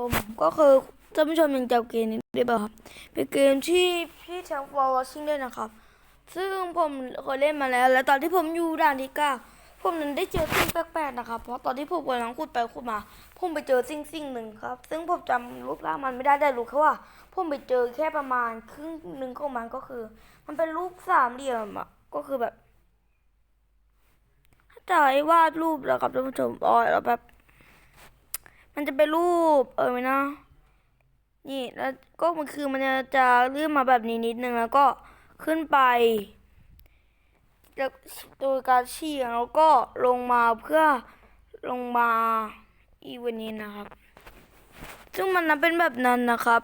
ผมก็คือท่านผู้ชมยังจำเกมนี้ได้เปล่าครับเป็นเกมที่พี่แชมป์วอลวอชิงเล่นนะครับ ซึ่งผมเคยเล่นมาแล้ว แล้วตอนที่ผมอยู่ด่านที่เก้าผมนั้นได้เจอสิ่งแปลกๆนะครับ เพราะตอนที่ผมกำลังขุดไปขุดมา ผมไปเจอสิ่งสิ่งหนึ่งครับ ซึ่งผมจำรูปร่างมันไม่ได้แต่รู้แค่ว่า ผมไปเจอแค่ประมาณครึ่งหนึ่งของมันก็คือ มันเป็นรูปสามเหลี่ยมอะก็คือแบบถ้าจะให้วาดรูปแล้วครับท่านผู้ชมอ๋อแล้วแบบ มันจะเป็นรูป เออไหมนะนี่แล้วก็มันคือมันจะจะเลื่อนมาแบบนี้นิดนึงแล้วก็ขึ้นไปแล้วโดยการเฉียงแล้วก็ลงมาเพื่อลงมาอีกวันนี้นะครับ ซึ่งมันนะเป็นแบบนั้นนะครับ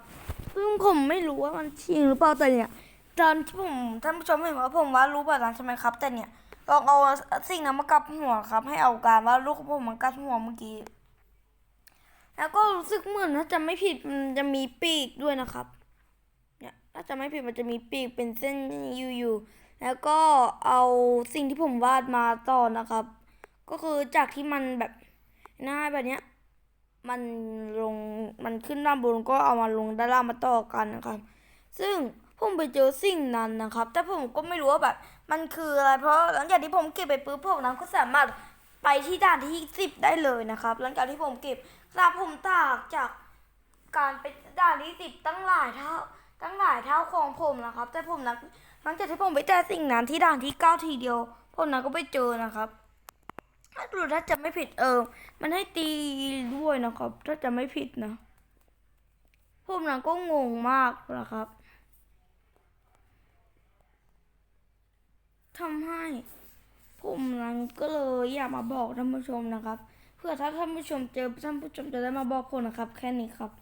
ซึ่งผมไม่รู้ว่ามันจริงหรือเปล่าแต่เนี่ยตอนที่ผมท่านผู้ชมเห็นว่าผมว่ารู้แบบนั้นใช่ไหมครับ แต่เนี่ยลองเอาสิ่งนั้นมากับหัวครับ ให้เอาการว่าดรูปของผมมากับหัวเมื่อกี้ แล้วก็รู้สึกเหมือนถ้าจะไม่ผิดมันจะมีปีกด้วยนะครับ เนี่ยถ้าจะไม่ผิดมันจะมีปีกเป็นเส้นยูยูแล้วก็เอาสิ่งที่ผมวาดมาต่อนะครับ ก็คือจากที่มันแบบหน้าแบบเนี้ยมันลงมันขึ้นด้านบนก็เอามาลงด้านล่างมาต่อกันนะครับ ซึ่งผมไปเจอสิ่งนั้นนะครับ แต่ผมก็ไม่รู้ว่าแบบ มันคืออะไรเพราะหลังจากที่ผมเก็บไปปุ๊บพวกนั้นก็สามารถ ไปที่ด่านที่สิบได้เลยนะครับ หลังจากที่ผมเก็บทราผมตากจากการไปด่านที่สิบตั้งหลายเท่าตั้งหลายเท่าของผมนะครับ แต่ผมนะหลังจากที่ผมไปเจอสิ่งนั้นที่ด่านที่เก้าทีเดียวผมนั้นก็ไปเจอนะครับถ้าดูถ้าจะไม่ผิดเออ มันให้ตีด้วยนะครับ ถ้าจะไม่ผิดนะผมนั้นก็งงมากนะครับทำให้ ผมนั้นก็เลยอยากมาบอกท่านผู้ชมนะครับ เพื่อถ้าท่านผู้ชมเจอท่านผู้ชมจะได้มาบอกคนนะครับ แค่นี้ครับ